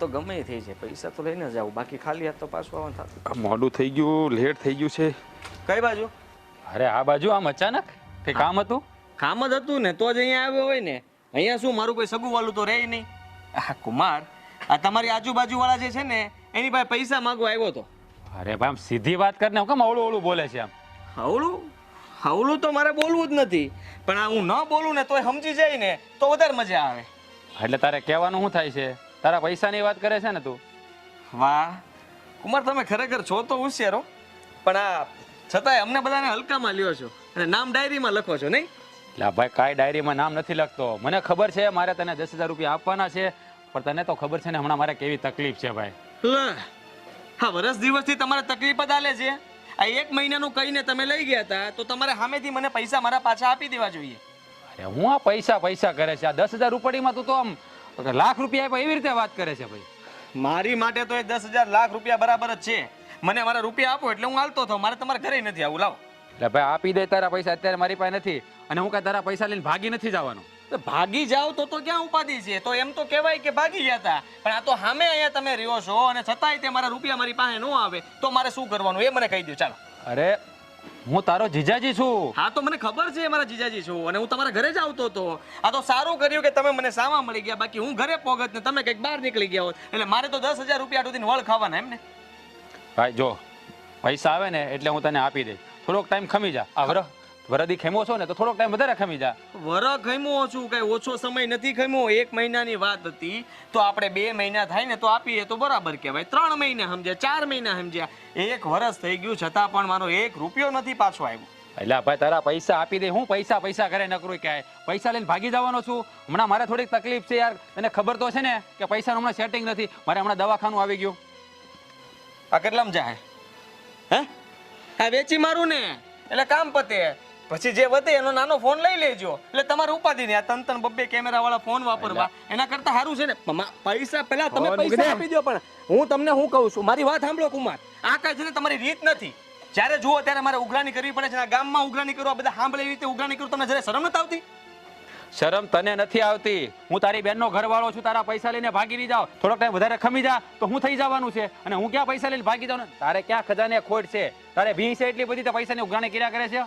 તો ગમે એ થઈ છે પૈસા તો લઈને જાવ બાકી ખાલી હાથ તો પાછું આવવાનું થતું. મોડું થઈ ગયું લેટ થઈ ગયું છે. કઈ બાજુ? અરે આ બાજુ આમ અચાનક? કઈ કામ હતું? કામ જ હતું ને તો જ અહીંયા આવ્યો હોય ને. અહીંયા શું મારું કોઈ સગું વાલું તો રહે નહીં? આ કુમાર આ તમારી આજુબાજુ વાળા જે છે ને એની પાસે પૈસા માંગવા આવ્યો તો. અરે ભાઈ આમ સીધી વાત કરીને હું કેમ અવળું અવળું બોલે છે આમ? અવળું હવલું તો મારે બોલવું જ નથી. પણ આ હું ન બોલું ને તોય સમજી જાય ને તો વધારે મજા આવે. એટલે તારે કહેવાનું શું થાય છે? તારા પૈસાની વાત કરે છે ને તું? વાહ. કુમાર તમે ખરેખર છો તો હોશિયારો પણ આ છતાંય અમને બધાને હલકામાં લ્યો છો અને નામ ડાયરીમાં લખો છો નહીં? એટલે ભાઈ કાંઈ ડાયરીમાં નામ નથી લખતો. મને ખબર છે મારે તને દસ હજાર રૂપિયા આપવાના છે પણ તને તો ખબર છે ને હમણાં મારે કેવી તકલીફ છે ભાઈ. હા વરસ દિવસથી તમારે તકલીફ જ આલે છે. આ એક મહિનાનું કહીને તમે લઈ ગયા હતા તો તમારે સામેથી મને પૈસા મારા પાછા આપી દેવા જોઈએ. અરે હું આ પૈસા પૈસા કરે છે? આ દસ હજાર રૂપિયામાં તું તો આમ લાખ રૂપિયા આપ્યા એવી રીતે વાત કરે છે ભાઈ. મારી માટે તો એ દસ હજાર લાખ રૂપિયા બરાબર જ છે. મને મારા રૂપિયા આપો એટલે હું હાલતો થાઉં. મારે તમારા ઘરે નથી આવું. લાવો. એટલે ભાઈ આપી દે તારા પૈસા અત્યારે મારી પાસે નથી. અને હું કાંઈ તારા પૈસા લઈને ભાગી નથી જવાનો. ભાગી જાવ તો તો ક્યાં ઉપાધિ છે? તો એમ તો કહેવાય કે ભાગી ગયા હતા. પણ આ તો સામે અહીંયા તમે રહ્યો છો અને છતાંય તે મારા રૂપિયા મારી પાસે ન આવે. તો મારે શું કરવાનું? એ મને કહી દો ચાલો. અરે હું તારો જીજાજી છું. હા તો મને ખબર છે મારા જીજાજી છું અને હું તમારા ઘરે જ આવતો હતો. આ તો સારું કર્યું કે તમે મને સામા મળી ગયા. બાકી હું ઘરે પોગત ને તમે કંઈક બહાર નીકળી ગયા હોત. એટલે મારે તો દસ હજાર રૂપિયા સુધી વળ ખાવાના એમ ને? ભાઈ જો પૈસા આવે ને એટલે હું તને આપી દઈશ. થોડોક ટાઈમ ખમી જા. આ વર વરદી ખેમો છો ને તો થોડોક ટાઈમ વધારે ખમી જા. વર ખેમો છું કઈ ઓછો સમય નથી ખેમો. એક મહિનાની વાત હતી. તો આપણે બે મહિના થાય ને તો આપીએ તો બરાબર કહેવાય. ત્રણ મહિના સમજ્યા ચાર મહિના સમજ્યા. એક વર્ષ થઈ ગયું છતાં પણ મારો એક રૂપિયો નથી પાછો આવ્યો. એટલે ભાઈ તારા પૈસા આપી દે. હું પૈસા પૈસા કરે નકરું ક્યાંય? પૈસા લઈને ભાગી જવાનો છું? હમણાં મારે થોડીક તકલીફ છે યાર. તને ખબર તો છે ને કે પૈસાનું હમણાં સેટિંગ નથી. મારે હમણાં દવાખાનું આવી ગયું. આ કેટલામાં જાય? હે? આ વેચી મારું ને? એટલે કામ પતે. પછી જે વધે એનો નાનો ફોન લઈ લેજો. એટલે તમારે ઉપાધિ નહીં. આ તન તન બબ્બે કેમેરા વાળા ફોન વાપરવા એના કરતા સારું છે ને? પૈસા પહેલા તમે પૈસા આપી દો પણ હું તમને શું કહું છું? મારી વાત સાંભળો કુમાર. આ કઈ છે ને તમારી રીત નથી. જ્યારે જુઓ ત્યારે મારે ઉઘરાણી કરવી પડે છે આ ગામમાં ઉઘરાણી કરો બધા સાંભળે એવી રીતે ઉઘરાણી કરું તમને જરા શરમ નથી આવતી? શરમ તને નથી આવતી. હું તારી બેનનો ઘરવાળો છું તારા પૈસા લઈને ભાગી નહીં જાવ. થોડોક ટાઈમ વધારે ખમી જા તો હું થઈ જવાનું છે. અને હું ક્યાં પૈસા લઈને ભાગી જાઉં ને? તારે ક્યાં ખજાને ખોટ છે? તારે ભી છે એટલી બધી તો પૈસાની ઉઘરાણી કર્યા કરે છે?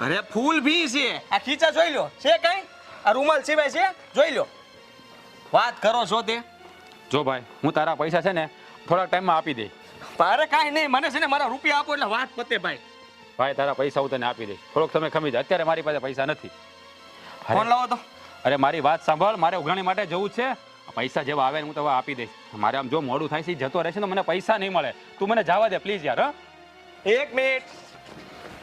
અરે ફૂલ ભી છે. આ ખીચા જોઈ લો. છે કઈ? આ રૂમાલ સિવાય છે? જોઈ લો. વાત કરો છો તે. જો ભાઈ હું તારા પૈસા છે ને થોડા ટાઈમમાં આપી દે મારે કાંઈ નહીં. મને છે ને મારા રૂપિયા આપો એટલે વાત પતે ભાઈ. ભાઈ તારા પૈસા હું તને આપી દઈશ. થોડોક તમે ખમી જાય. અત્યારે મારી પાસે પૈસા નથી. ફોન લાવો તો. અરે મારી વાત સાંભળ. મારે ઉઘાણી માટે જવું જ છે. આ પૈસા જેવા આવે હું તો આપી દઈશ. મારે આમ જો મોડું થાય છે જતો રહેશે તો મને પૈસા નહીં મળે. તું મને જવા દે પ્લીઝ યાર હા? એક મિનિટ.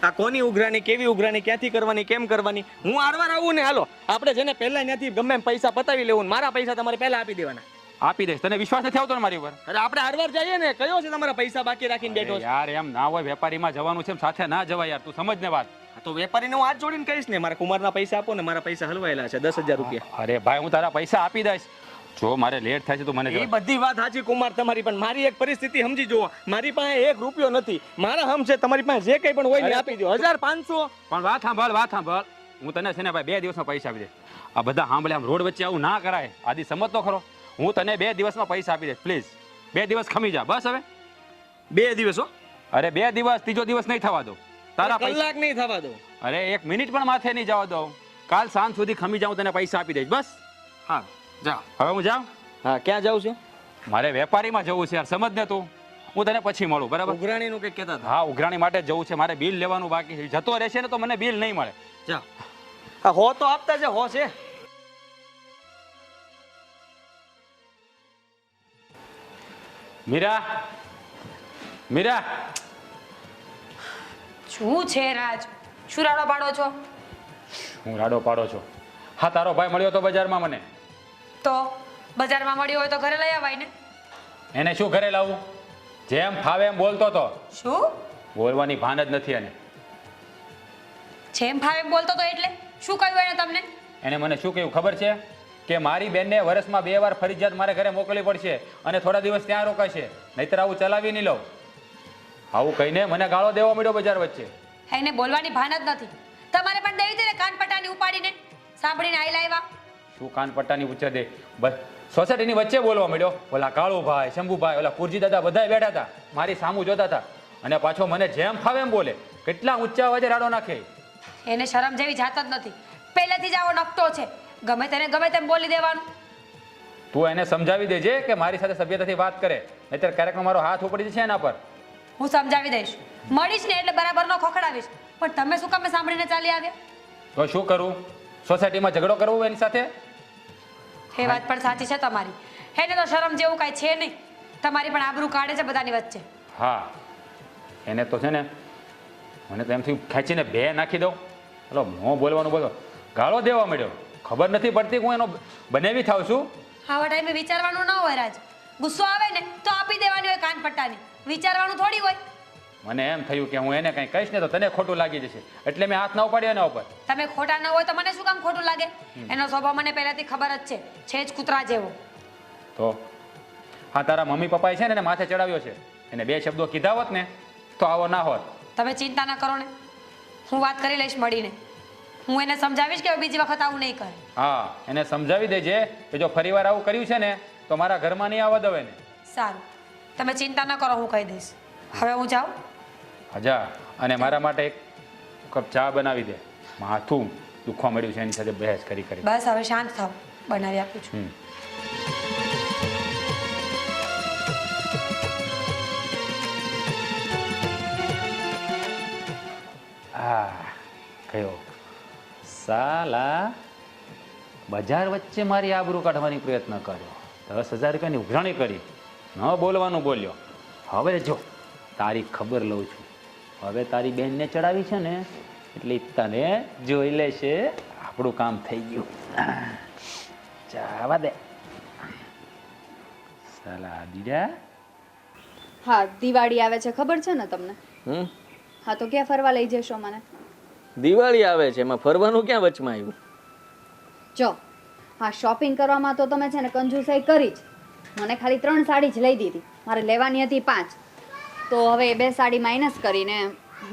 આ કોની ઉઘરાણી કેવી ઉઘરાણી ક્યાંથી કરવાની કેમ કરવાની? હું આરવાર આવું ને હાલો. આપણે છે ને પહેલા ત્યાંથી ગમે એમ પૈસા પતાવી લેવું ને મારા પૈસા તમારે પહેલા આપી દેવાના. આપી દઈશ. તને વિશ્વાસ નથી આવતો ને મારી ઉપર? અરે આપણે હારવાર જઈએ ને કયો છે તમારા પૈસા બાકી રાખીને બેઠો યાર એમ ના હોય વેપારીમાં જવાનું છે એમ સાથે ના જવાય યાર તું સમજ ને વાત. તો વેપારીને હું હાથ જોડીને કહીશ ને મારા કુમારના પૈસા આપો ને મારા પૈસા હલવાયેલા છે દસ હજાર રૂપિયા. અરે ભાઈ હું તારા પૈસા આપી દઈશ. જો મારે લેટ થાય છે તો મને એ બધી વાત સાચી કુમાર તમારી પણ મારી એક પરિસ્થિતિ સમજી જુઓ. મારી પાસે એક રૂપિયો નથી. મારા હમ છે તમારી પાસે જે કંઈ પણ હોય ને આપી દો હજાર પાંચસો. પણ વાત સાંભળ વાત સાંભળ. હું તને છે ને ભાઈ બે દિવસમાં પૈસા આપી દે આ બધા સાંભળે આમ રોડ વચ્ચે આવું ના કરાય. આદિ સમજ તો ખરો. હું તને બે દિવસમાં પૈસા આપી દે પ્લીઝ બે દિવસ ખમી જા. બસ હવે. બે દિવસ હો. અરે બે દિવસ ત્રીજો દિવસ નહીં થવા દો. તારા કલાક નહીં થવા દો. અરે એક મિનિટ પણ માથે નહીં જવા દઉં. કાલ સાંજ સુધી ખમી જાઉં તને પૈસા આપી દઈશ. બસ. હા. જાઓ હવે હું જાઉં? હા ક્યાં જાઉં છું? મારે વેપારીમાં જવું છે યાર સમજ ને તું. હું તને પછી મળું બરાબર? ઉઘરાણીનું કંઈક કહેતા હતા. હા ઉઘરાણી માટે જવું છે મારે બિલ લેવાનું બાકી છે. જતો રહેશે ને તો મને બિલ નહીં મળે. જા. હા હો તો આપતા છે હો છે. મીરા? મીરા? શું છે રાજ? શું રાડો પાડો છો? હું રાડો પાડો છો? હા તારો ભાઈ મળ્યો તો બજારમાં મને. તો બજારમાં મળ્યો હોય તો ઘરે લઈ આવાય ને. એને શું ઘરે લાવું જેમ ફાવે એમ બોલતો તો. શું? બોલવાની ભાન જ નથી એને. જેમ ફાવે એમ બોલતો તો એટલે? શું કહ્યું એને તમને? એને મને શું કહ્યું ખબર છે? કે મારી બેનને વર્ષમાં બે વાર ફરજિયાત મારે ઘરે મોકલવી પડશે અને થોડા દિવસ ત્યાં રોકાશે. નહીતર આવું ચલાવી નહીં લઉં. આવું કહીને મને ગાળો દેવા મળ્યો બજાર વચ્ચે. એને બોલવાની ભાન જ નથી. તમારે પણ દેવી હતી ને કાન પટાની ઉપાડીને. સાંભળીને આઈ લાવ્યા શું કાન પટ્ટાની પૂછે દે. બસ. સોસાયટીની વચ્ચે બોલવા મળ્યો ઓલા કાળુભાઈ શંભુભાઈ ઓલા કુરજી દાદા બધા બેઠા હતા. મારી સામું જોતા હતા. અને પાછો મને જેમ ફાવે એમ બોલે. કેટલા ઊંચા અવાજે રાડો નાખે. એને શરમ જેવી જાત જ નથી. પહેલેથી જ આવો નકટો છે. ગમે તેને ગમે તેમ બોલી દેવાનું. તું એને સમજાવી દેજે કે મારી સાથે સભ્યતાથી વાત કરે. નહીતર ક્યારેક મારો હાથ ઉપડી જશે એના પર. હું સમજાવી દઈશ. મળીશ ને એટલે બરાબરનો ખખડાવીશ. પણ તમે શું કામે સાંભળીને ચાલી આવ્યા? તો શું કરું? સોસાયટીમાં ઝઘડો કરવો એની સાથે? એ વાત પણ સાચી છે તમારી. એને તો શરમ જેવું કાંઈ છે નહીં. તમારી પણ આબરૂ કાઢે છે બધાની વચ્ચે. હા. એને તો છે ને મને તો એમથી ખેંચીને બે નાખી દઉં. એટલે હું બોલવાનું બોલો. ગાળો દેવા મળ્યો ખબર નથી પડતી હું એનો બનેવી થાવ છું. આવા ટાઈમે વિચારવાનું ન હોય રાજ. ગુસ્સો આવે ને તો આપી દેવાની હોય કાન પટ્ટાની. વિચારવાનું થોડી હોય. મને એમ થયું કે હું એને કંઈ કહીશ ને તો તને ખોટું લાગી જશે. એટલે મેં હાથ ના ઉપાડ્યો એના ઉપર. તમે ખોટા ન હોય તો મને શું કામ ખોટું લાગે? એનો સ્વભાવ મને પહેલાથી ખબર જ છે. છે જ કૂતરા જેવો. તો? હા તારા મમ્મી પપ્પાએ છે ને એને માથે ચડાવ્યો છે. એને બે શબ્દો કીધા હોત ને તો આવો ના હોત. તમે ચિંતા ના કરો ને. હું વાત કરી લઈશ મળીને. હું એને સમજાવીશ કે બીજી વખત આવું નહીં કરે. હા એને સમજાવી દેજે કે જો ફરીવાર આવું કર્યું છે ને તો મારા ઘરમાં નહીં આવવા દવે ને. સારું. તમે ચિંતા ના કરો હું કહી દઈશ. હવે હું જાઉં. હજા અને મારા માટે એક કપ ચા બનાવી દે. માથું દુખવા મળ્યું છે એની સાથે બહેસ કરી કરી. બસ હવે શાંત થાવ. બનાવી આપું છું. આ કયો? સાલા બજાર વચ્ચે મારી આબરૂ કાઢવાની પ્રયત્ન કર્યો. દસ હજાર રૂપિયાની ઉઘરાણી કરી. ન બોલવાનું બોલ્યો. હવે જો તારી ખબર લઉં છું. હવે તારી બેનને ચડાવી છે ને એટલે તને જોઈ લેશે. આપણું કામ થઈ ગયું. જવા દે. સાલા દીડા. હા દિવાળી આવે છે ખબર છે ને તમને? હમ? હા તો ક્યાં ફરવા લઈ જશો મને? દિવાળી આવે છે એમાં ફરવાનું ક્યાં વચમાં આવ્યું? જો હા શોપિંગ કરવામાં તો તમે છે ને કંજુસાઈ કરી જ. મને ખાલી ત્રણ સાડી જ લઈ દીધી. મારે લેવાની હતી પાંચ. તો હવે એ બે સાડી માઇનસ કરીને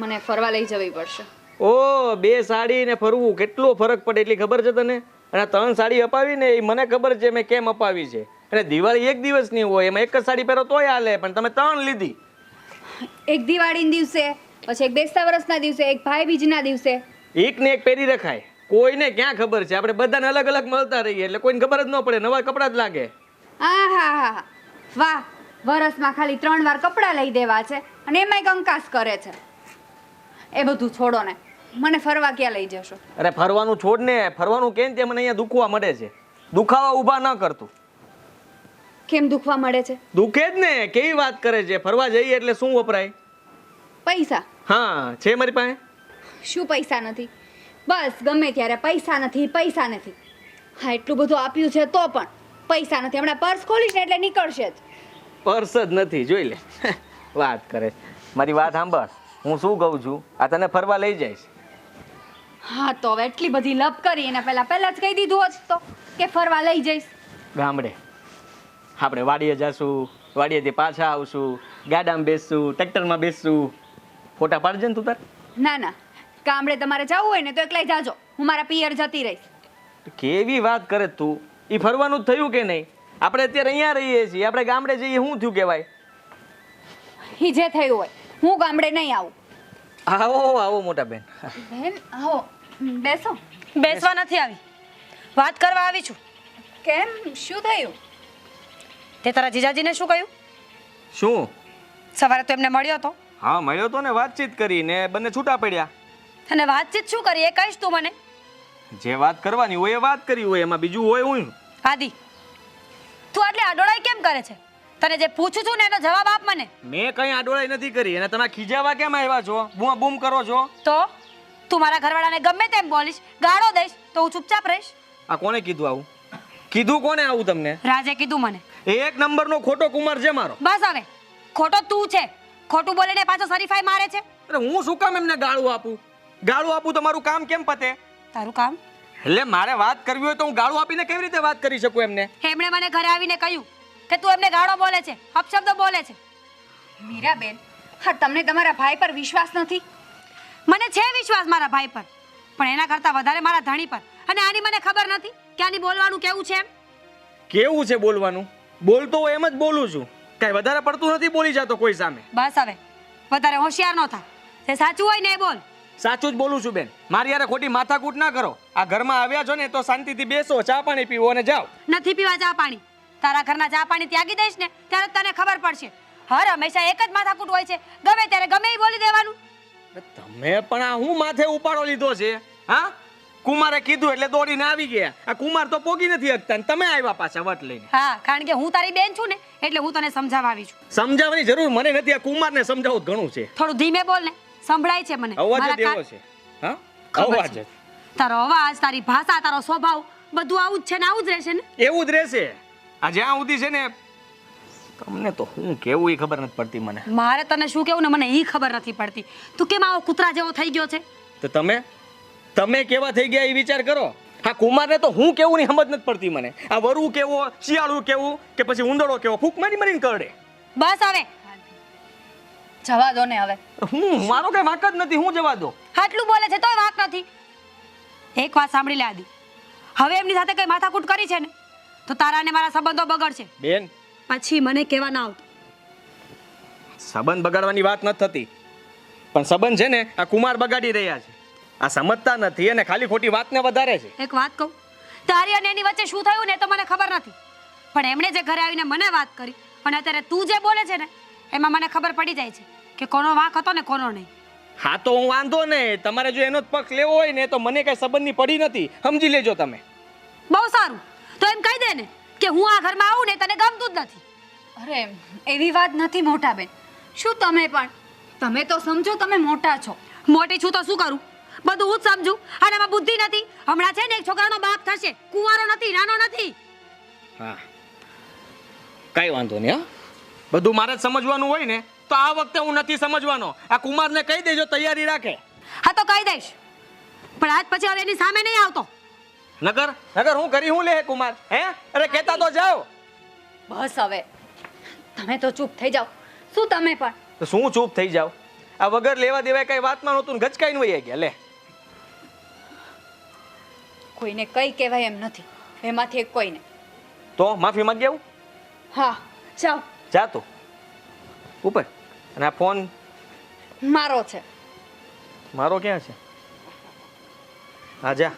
મને ફરવા લઈ જવી પડશે. ઓ બે સાડી ને ફરવું કેટલો ફરક પડે એટલી ખબર છે તને? અને ત્રણ સાડી અપાવી ને એ મને ખબર છે મેં કેમ અપાવી છે. અને દિવાળી એક દિવસની હોય એમાં એક જ સાડી પહેરો તોય હાલે પણ તમે ત્રણ લીધી. એક દિવાળીના દિવસે પછી એક બેસતા વર્ષના દિવસે એક ભાઈ બીજના દિવસે. એક ને એક પહેરી રખાય. કોઈને ક્યાં ખબર છે? આપણે બધાને અલગ અલગ મળતા રહીએ એટલે કોઈને ખબર જ ન પડે નવા કપડાં જ લાગે. હા હા હા વાહ. વરસમાં ખાલી ત્રણ વાર કપડાં લઈ દેવા છે અને એમાંય કંકાસ કરે છે. એ બધું છોડો ને. મને ફરવા ક્યાં લઈ જશો? અરે ફરવાનું છોડ ને. ફરવાનું કેમ તે મને અહીંયા દુખવા મળે છે. દુખાવા ઊભા ન કરતું. કેમ દુખવા મળે છે? દુખે જ ને. કેવી વાત કરે છે? ફરવા જઈએ એટલે શું વપરાય? પૈસા. હા છે મારી પાસે? શું પૈસા નથી? બસ ગમે ત્યારે પૈસા નથી પૈસા નથી. હા એટલું બધું આપ્યું છે તો પણ. પૈસા નથી. હમણાં પર્સ ખોલીશ ને એટલે નીકળશે જ. પર્સ જ નથી જોઈ લે. વાત કરે. મારી વાત સાંભળ. હું શું કહું છું? આ તને ફરવા લઈ જઈશ. હા તો હવે એટલી બધી લપ કરી એના પહેલા પહેલા જ કહી દીધું હોત તો કે ફરવા લઈ જઈશ. ગામડે. આપણે વાડીએ જશું વાડીએથી પાછા આવશું ગાડામાં બેસશું ટ્રેક્ટરમાં બેસશું. ફોટા પાડજે ને તું તાર. ના ના. ગામડે તમારે જવું હોય ને તો એકલાય જાજો. હું મારા પિયર જતી રહીશ. કેવી વાત કરે તું? એ ફરવાનું જ થયું કે નહીં? આપણે અત્યારે અહીંયા રહીએ છીએ. આપણે ગામડે જઈએ શું થયું કહેવાય? ઈ જે થયું હોય હું ગામડે નહીં આવું. આવો આવો મોટા બેન. બેન આવો. બેસો. બેસવા નથી આવી. વાત કરવા આવી છું. કેમ? શું થયું? તે તારા જીજાજીને શું કહ્યું? શું? સવારે તો એમને મળ્યો હતો હા મળ્યો તો ને વાતચીત કરી ને બંને છૂટા પડ્યા. અને વાતચીત શું કરી? એ કહીશ તું મને. જે વાત કરવાની હોય એ વાત કરી હોય એમાં બીજું હોય હું? આદિ તું આટલી આડોળાઈ કેમ કરે છે? તને જે પૂછું છું ને એનો જવાબ આપ મને. મેં કઈ આડોળાઈ નથી કરી. અને તમે ખીજાવા કેમ આવ્યા છો? બૂમ બૂમ કરો છો. તો? તું મારા ઘરવાળાને ગમે તેમ બોલીશ ગાળો દઈશ તો હું ચૂપચાપ રહીશ. આ કોને કીધું આવું? કીધું કોને આવું તમને? રાજે કીધું મને. એક નંબરનો ખોટો કુમાર છે મારો. બસ હવે. ખોટો તું છે. ખોટું બોલીને પાછો સરીફાઈ મારે છે. અરે હું શું કામ એમને ગાળું આપું? ગાળું આપું તો મારું કામ કેમ પતે? તારું કામ? એટલે મારે વાત કરવી હોય તો હું ગાળું આપીને કેવી રીતે વાત કરી શકું એમને? એમણે મને ઘરે આવીને કહ્યું કે તું એમને ગાળો બોલે છે અપશબ્દો બોલે છે. મીરાબેન હા તમને તમારા ભાઈ પર વિશ્વાસ નથી? મને છે વિશ્વાસ મારા ભાઈ પર પણ એના કરતાં વધારે મારા ધણી પર. અને આની મને ખબર નથી કે આની બોલવાનું કેવું છે એમ? કેવું છે બોલવાનું? બોલતો હોય એમ જ બોલું છું. કાંઈ વધારે પડતું નથી બોલી જતો કોઈ સામે. બસ હવે વધારે હોશિયાર ન થા. તે સાચું હોય ને એ બોલ. સાચું જ બોલું છું બેન. મારી યારે ખોટી માથાકૂટ ના કરો. આ ઘરમાં આવ્યા છો ને તો શાંતિથી બેસો ચા પાણી પીવો અને જાઓ. નથી પીવા ચા પાણી. તારા ઘરના ચા પાણી ત્યાગી દઈશ ને ત્યારે તને ખબર પડશે. હર હંમેશા એક જ માથાકૂટ હોય છે. ગમે ત્યારે ગમે એ બોલી દેવાનું. તમે પણ આ હું માથે ઉપાડો લીધો છે? હા? કુમારે કીધું એટલે દોડીને આવી ગયા. આ કુમાર તો પોગી નથી હકતા ને તમે આવ્યા પાછા વટ લઈને. હા કારણ કે હું તારી બેન છું ને એટલે હું તને સમજાવવા આવી છું. સમજાવવાની જરૂર મને નથી. આ કુમારને સમજાવવું ઘણું છે. થોડું ધીમે બોલ ને. સંભળાય છે મને. અવાજ મારા જ એવો કાન- છે. હા? ખબર અવાજ છે. જ. તારો અવાજ તારી ભાષા તારો સ્વભાવ બધું આવું જ છે ને આવું જ રહેશે ને? એવું જ રહેશે. આ જ્યાં સુધી છે ને તમને તો હું કેવું એ ખબર નથી પડતી મને. મારે તને શું કેવું ને મને એ ખબર નથી પડતી. તું કેમ આવો કૂતરા જેવો થઈ ગયો છે? તો તમે તમે કેવા થઈ ગયા એ વિચાર કરો. હા કુમારને તો હું કેવું ની સમજ નથી પડતી મને. આ વરુ કેવો શિયાળું કેવું કે પછી ઉંદરો કેવો ફૂક મારી મારીને કરડે. બસ હવે જવા દો ને હવે. હું? મારો કઈ વાંક જ નથી. હું જવા દો આટલું બોલે છે તોય વાંક નથી. એક વાત સાંભળી લે આદી. હવે એમની સાથે કઈ માથાકૂટ કરી છે ને તો તારા ને મારા સંબંધો બગડશે. બેન. પછી મને કહેવા ના આવતું. સંબંધ બગાડવાની વાત નથી થતી. પણ સંબંધ છે ને આ કુમાર બગાડી રહ્યા છે. આ સમજતા નથી અને ખાલી ખોટી વાતને વધારે છે. એક વાત કહું તારી અને એની વચ્ચે શું થયું ને તો મને ખબર નથી. પણ એમણે જે ઘરે આવીને મને વાત કરી અને અત્યારે તું જે બોલે છે ને એમાં મને ખબર પડી જાય છે. કે કોનો વાંક હતો ને કોનો નહીં? હા તો હું વાંધો ને તમારે જો એનો જ પક્ષ લેવો હોય ને તો મને કઈ સંબંધની પડી નથી. સમજી લેજો તમે. બહુ સારું. તો એમ કહી દે ને કે હું આ ઘરમાં આવું ને તને ગમતું જ નથી. અરે એવી વાત નથી મોટા બેન. શું તમે પણ? તમે તો સમજો તમે મોટા છો. મોટી છું તો શું કરું? બધું હું જ સમજું. અને એમાં બુદ્ધિ નથી. હમણાં છે ને એક છોકરાનો બાપ થશે. કુંવારો નથી નાનો નથી. હા. કઈ વાંધો નહીં હા. બધું મારે જ સમજવાનું હોય ને. તો આ વખતે હું નથી સમજવાનો. આ કુમારને કહી દેજો તૈયારી રાખે. હા તો કહી દઈશ. પણ આજ પછી હવે એની સામે નહીં આવતો. નગર નગર હું કરી હું લે કુમાર? હે? અરે કહેતા તો જાઓ. બસ હવે. તમે તો ચૂપ થઈ જાઓ. શું તમે પણ? તો શું ચૂપ થઈ જાઓ? આ વગર લેવા દેવાય કઈ વાતમાં નહોતું ને ગચકાઈને વહી ગયા લે. કોઈને કઈ કહેવાય એમ નથી. એમાંથી એક કોઈને. તો માફી માંગી આવું? હા જાઓ. જા તું. ઉપર. અને આ ફોન? મારો છે. મારો ક્યાં છે? હા જા.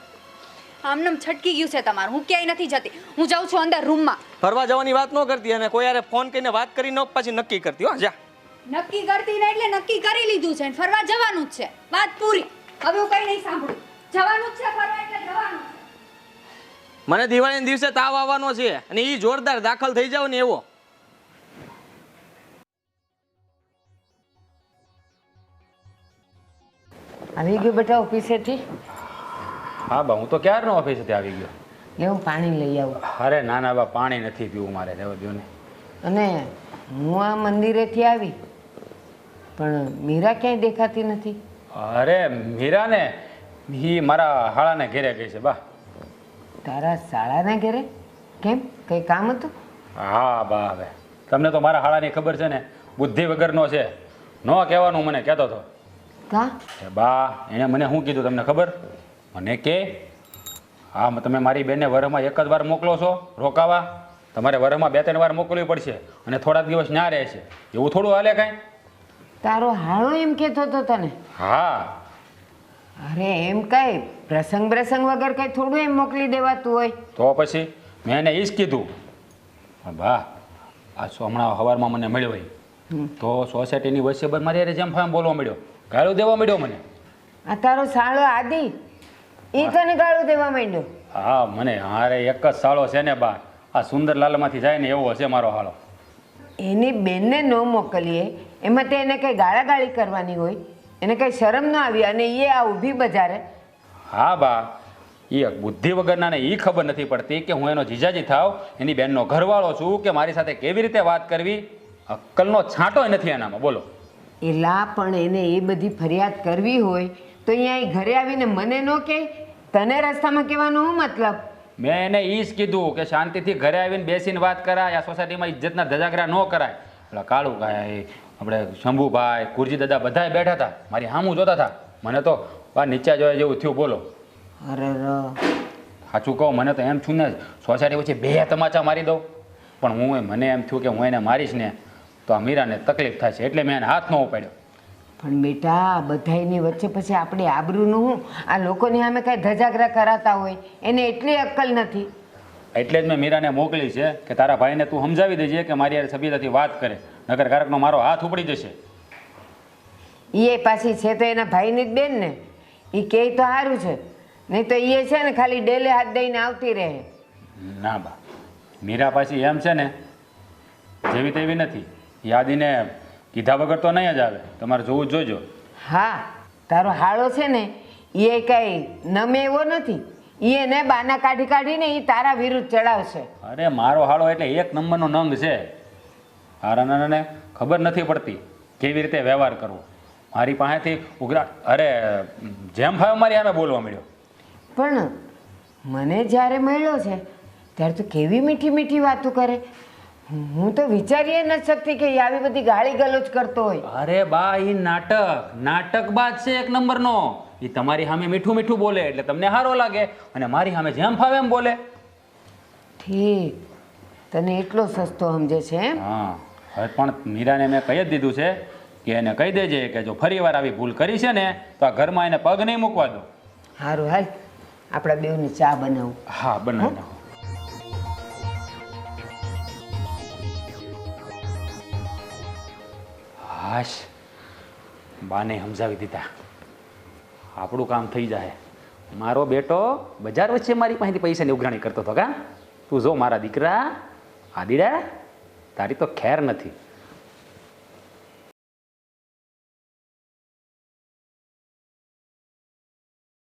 આમનામ છટકી ગયું છે તમારું. હું ક્યાંય નથી જતી. હું જાઉં છું અંદર રૂમમાં. ફરવા જવાની વાત ન કરતી અને કોઈ યારે ફોન કરીને વાત કરીને પછી નક્કી કરતી હો જા. નક્કી કરતી ને એટલે નક્કી કરી લીધું છે ને ફરવા જવાનું જ છે. વાત પૂરી. હવે હું કઈ નહીં સાંભળું. જવાનું જ છે ફરવા એટલે જવાનું. મને દિવાળીના દિવસે તાવ આવવાનો છે અને એ જોરદાર દાખલ થઈ જાવ ને એવો. આવી ગયો બેટા ઓફિસેથી? હા બા હું તો ક્યારનો ઓફિસેથી આવી ગયો? લે હું પાણી લઈ આવું? અરે ના ના બા પાણી નથી પીવું મારે રહેવા દો ને. અને હું આ મંદિરેથી આવી પણ મીરા ક્યાંય દેખાતી નથી? અરે મીરાને? એ મારા હાળાને ઘેરે ગઈ છે બા. તારા શાળાના ઘરે? કેમ? કંઈ કામ હતું? હા બા હવે. તમને તો મારા હાળાની ખબર છે ને બુદ્ધિ વગરનો છે. ન કહેવાનું મને કહેતો હતો કા? કે બા એણે મને શું કીધું તમને ખબર? મને કે હા તમે મારી બેનને વરમાં એક જ વાર મોકલો છો રોકાવા. તમારે વરમાં બે ત્રણ વાર મોકલવી પડશે અને થોડાક દિવસ ના રહે છે. એવું થોડું હાલે કાંઈ? તારો હાળો એમ કહેતો હતો તને? હા. અરે એમ કાંઈ પ્રસંગ પ્રસંગ વગર કઈ થોડું એમ મોકલી દેવાતું હોય? તો પછી મેં એને એ જ કીધું. પણ બા આ હમણાં સવારમાં મને મળ્યો તો સોસાયટીની વચ્ચે મારી જેમ ફામ બોલવા મળ્યો. ગાળો દેવા માંડ્યો મને. આ તારો સાળો આદિ એ તને ગાળો દેવા માંડ્યો. હા મને હારે એક જ સાળો છે ને બા. આ સુંદરલાલમાંથી જાય ને એવો હશે મારો હાળો. એની બેનને ન મોકલીએ એમાં તે એને કંઈ ગાળાગાળી કરવાની હોય એને કંઈ શરમ ન આવી અને એ આ ઊભી બજારે. હા બા એ બુદ્ધિ વગરના ને એ ખબર નથી પડતી કે હું એનો જીજાજી થાવ એની બેનનો ઘરવાળો છું કે મારી સાથે કેવી રીતે વાત કરવી? અક્કલનો છાંટોય નથી એનામાં બોલો. એલા પણ એને એ બધી ફરિયાદ કરવી હોય તો અહીંયા એ ઘરે આવીને મને ન કહે? તને રસ્તામાં કહેવાનો હું મતલબ? મેં એને એ જ કીધું કે શાંતિથી ઘરે આવીને બેસીને વાત કરાય આ સોસાયટીમાં ઇજ્જતના ધજાગરા ન કરાય. એટલે કાળું કાંઈ આપણે શંભુભાઈ કુરજી દાદા બધાય બેઠા હતા. મારી હામું જોતા હતા. મને તો બા નીચે જોયા જેવું થયું બોલો. અરે સાચું કહું મને તો એમ છું ને સોસાયટી પછી બે તમાચા મારી દઉં. પણ હું મને એમ થયું કે હું એને મારીશ ને. તો આ મીરાને તકલીફ થશે એટલે મેં એને હાથ ન ઉપાડ્યો. પણ બેટા બધાની વચ્ચે પછી આપણી આબરૂનું હું? આ લોકોની સામે કાંઈ ધજાગરા કરાતા હોય એને એટલી અક્કલ નથી. એટલે જ મેં મીરાને મોકલી છે કે તારા ભાઈને તું સમજાવી દેજે કે મારી યાર સભ્યતાથી વાત કરે નગર કારકનો મારો હાથ ઉપડી જશે. એ પાછી છે તો એના ભાઈની જ બેન ને? એ કહે તો સારું છે. નહીં તો એ છે ને ખાલી ડેલે હાથ દઈને આવતી રહે. ના બા મીરા પાછી એમ છે ને જેવી તેવી નથી. યાદીને કીધા વગર તો નહીં જ આવે. તમારે જોવું જોજો હા તારો હાળો છે ને એ કાંઈ નમે એવો નથી. એને બાના કાઢી કાઢીને એ તારા વિરુદ્ધ ચડાવશે. અરે મારો હાળો એટલે એક નંબરનો નંગ છે. હારાને ખબર નથી પડતી કેવી રીતે વ્યવહાર કરવો. મારી પાસેથી ઉઘરા અરે જેમ ફાવે મારી આમે બોલવા મળ્યો પણ મને જ્યારે મળ્યો છે ત્યારે તો કેવી મીઠી મીઠી વાતો કરે? હું તો વિચારીએ નથી શકતી કે એ આવી બધી ગાળી ગલોચ કરતો હોય. અરે બા એ નાટક. નાટક બાદ છે એક નંબરનો. એ તમારી સામે મીઠું મીઠું બોલે એટલે તમને સારો લાગે. અને મારી સામે જેમ ફાવે એમ બોલે. ઠીક. તને એટલો સસ્તો સમજે છે એમ? હા. હવે પણ મીરાને મેં કહી જ દીધું છે કે એને કહી દેજે કે જો ફરી વાર આવી ભૂલ કરી છે ને તો આ ઘરમાં એને પગ નહીં મૂકવા દો. સારું હાલ. આપણા બેઉની ચા બનાવું. હા બનાવી હાશ બાને સમજાવી દીધા. આપણું કામ થઈ જાય. મારો બેટો બજાર વચ્ચે મારી પાસેથી પૈસાની ઉઘરાણી કરતો હતો કા? તું જો મારા દીકરા આદિડા તારી તો ખેર નથી.